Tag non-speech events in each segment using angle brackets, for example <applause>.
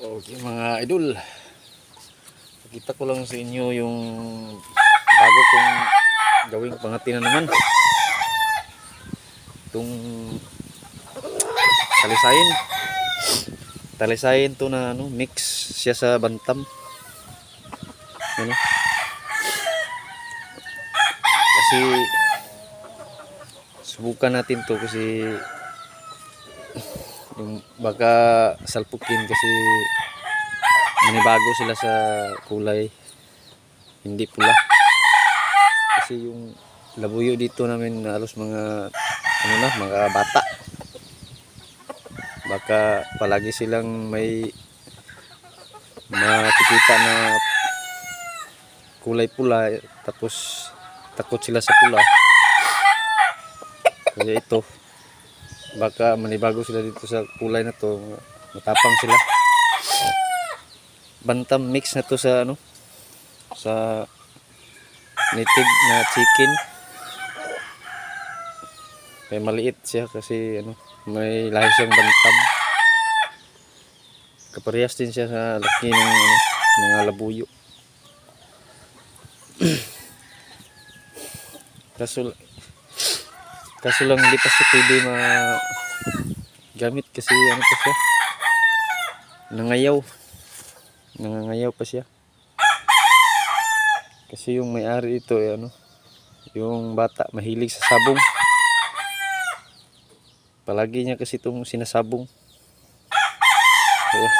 Okay mga idol. Pakita ko lang sa inyo yung bago kong gawing pangati na naman. Itong talisayin. Talisayin to na ano, mix siya sa bantam. Ano? Kasi subukan natin to kasi yung baka salpukin kasi manibago sila sa kulay. Hindi pula. Kasi yung labuyo dito namin halos mga ano na mga bata. Baka palagi silang may makikita na kulay pula tapos takot sila sa pula. Kaya ito baka manibago sila dito sa kulay na to. Matapang sila. Bantam mix na to sa ano? Sa native na chicken. May maliit siya kasi ano may lahi siyang bantam. Kaparehas din siya sa laki ng ano, mga labuyo. <clears throat> Kaso Kaso lang hindi pa siya pwede ma gamit kasi ano pa siya. Nangayaw. Nangangayaw pa siya. Kasi yung may-ari ito eh, ano, yung bata mahilig sa sabong. Palagi niya kasi itong sinasabong. Kaya,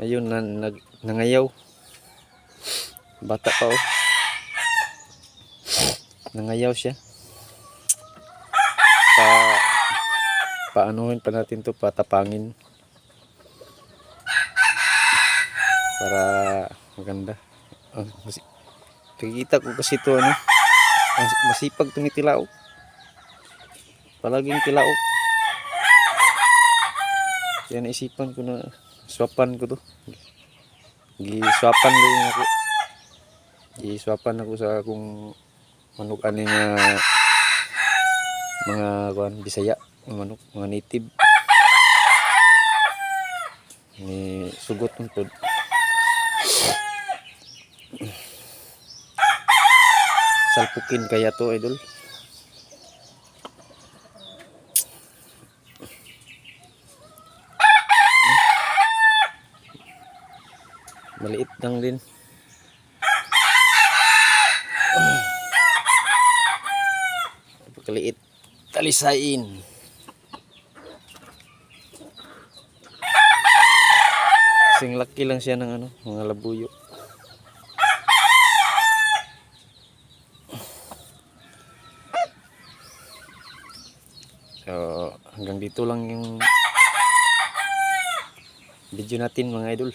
ayun, na, nag, nangayaw. Bata pa oh. Nangayaw siya paanuhin pa natin to patapangin. Para maganda. Ah, masi nakikita ko kasi to ano? Mas- masipag tumitilao palaging tilao kaya naisipan ko na swapan ko to. Giswapan din ako. Giswapan ako sa akong manok ani nga mga kuan Bisaya, manok, mga native. Ni sugot pod. Salpukin kaya to idol. Maliit lang din. Pagkaliit talisain. Sing laki lang siya ng ano, mga labuyo. So, hanggang dito lang yung video natin mga idol.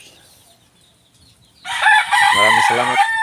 Maraming salamat.